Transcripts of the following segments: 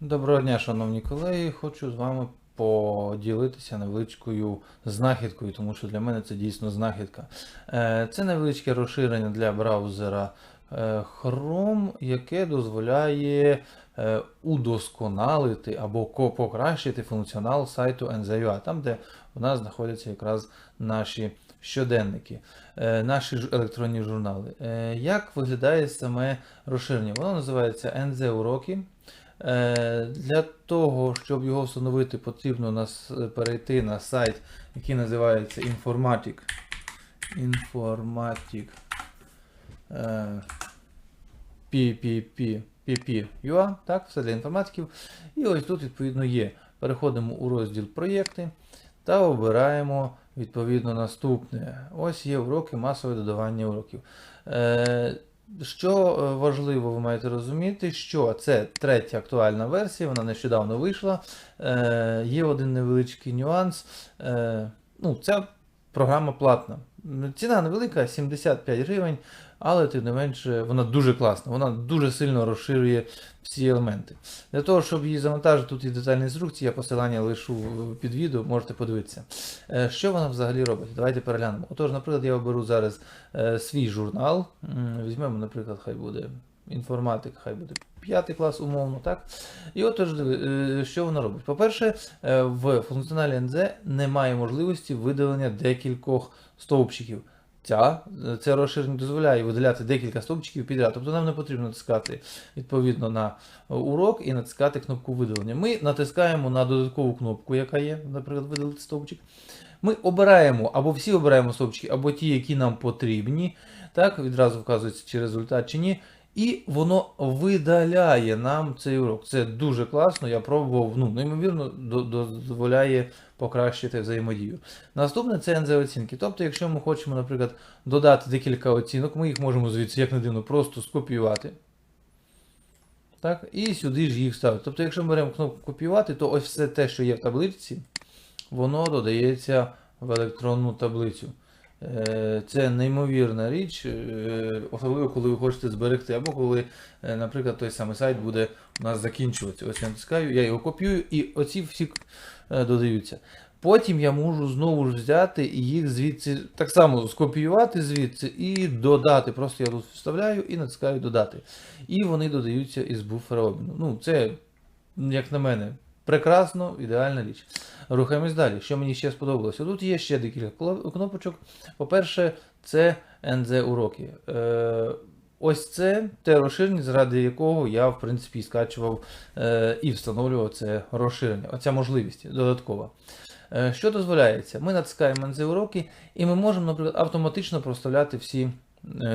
Доброго дня, шановні колеги. Хочу з вами поділитися невеличкою знахідкою, тому що для мене це дійсно знахідка. Е, Це невеличке розширення для браузера е, Chrome, яке дозволяє е, удосконалити або покращити функціонал сайту NZUA, там, де у нас знаходяться якраз наші щоденники, е, наші електронні журнали. Е, Як виглядає саме розширення? Воно називається NZ Уроки. Е, Для того, щоб його встановити, потрібно нас перейти на сайт, який називається Informatic. Informatic. PPP. Так, все для інформатиків. І ось тут, відповідно, є. Переходимо у розділ проєкти та обираємо відповідно наступне. Ось є уроки, масове додавання уроків. Е, що е, важливо, ви маєте розуміти, що це третя актуальна версія, вона нещодавно вийшла. Е, є один невеличкий нюанс. Ну, ця програма платна. М, Ціна невелика, 75 гривень, але тим не менше вона дуже класна, вона дуже сильно розширює всі елементи. Для того, щоб її завантажити, тут є детальні інструкції, я посилання лишу під відео, можете подивитися. Е, Що вона взагалі робить? Давайте переглянемо. Отож, наприклад, я оберу зараз е, свій журнал. Візьмемо, наприклад, хай буде інформатик, хай буде 5 клас, умовно, так? І диви, е, що вона робить? По-перше, е, в функціоналі NZ немає можливості видалення декількох стовпчиків. Ця, це розширення дозволяє видаляти декілька стовпчиків підряд. Тобто нам не потрібно натискати відповідно на урок і натискати кнопку видалення. Ми натискаємо на додаткову кнопку, яка є, наприклад, видалити стовпчик. Ми обираємо або всі обираємо стовпчики, або ті, які нам потрібні. Так, відразу вказується, чи результат, чи ні. І воно видаляє нам цей урок. Це дуже класно. Я пробував, ну, неймовірно, дозволяє покращити взаємодію. Наступне це НЗ оцінки. Тобто, якщо ми хочемо, наприклад, додати декілька оцінок, ми їх можемо звідси, як не дивно, просто скопіювати. Так, і сюди ж їх ставити. Тобто, якщо ми беремо кнопку копіювати, то ось все те, що є в таблиці, воно додається в електронну таблицю. Е, Це неймовірна річ, е, особливо коли ви хочете зберегти, або коли, е, наприклад, той самий сайт буде у нас закінчуватися. Ось я натискаю, я його копіюю, і оці всі додаються. Потім я можу знову ж взяти і їх звідси так само скопіювати звідси і додати. Просто я тут вставляю і натискаю додати. І вони додаються із буфера обміну. Ну, це, як на мене, прекрасно, ідеальна річ. Рухаємось далі. Що мені ще сподобалося? Тут є ще декілька кнопочок. По-перше, це NZ уроки. Е, ось це те розширення, заради якого я, в принципі, скачував е, і встановлював це розширення. Оця можливість додаткова. Е, що дозволяється? Ми натискаємо NZ уроки, і ми можемо, наприклад, автоматично проставляти всі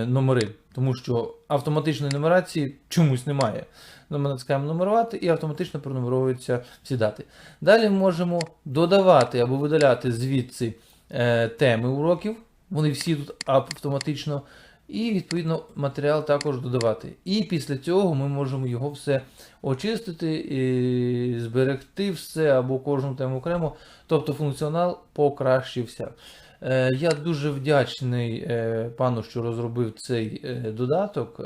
номери, тому що автоматичної нумерації чомусь немає. Ну, Ми натискаємо нумерувати і автоматично пронумеровуються всі дати. Далі можемо додавати або видаляти звідси е, теми уроків. Вони всі тут автоматично. І, відповідно, матеріал також додавати. І після цього ми можемо його все очистити, і зберегти все або кожну тему окремо. Тобто функціонал покращився. Е, Я дуже вдячний е, пану, що розробив цей е, додаток.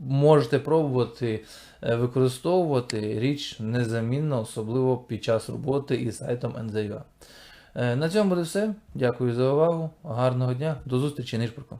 Можете пробувати використовувати річ незамінна, особливо під час роботи із сайтом NZUA. На цьому буде все. Дякую за увагу. Гарного дня. До зустрічі, Нишпорко.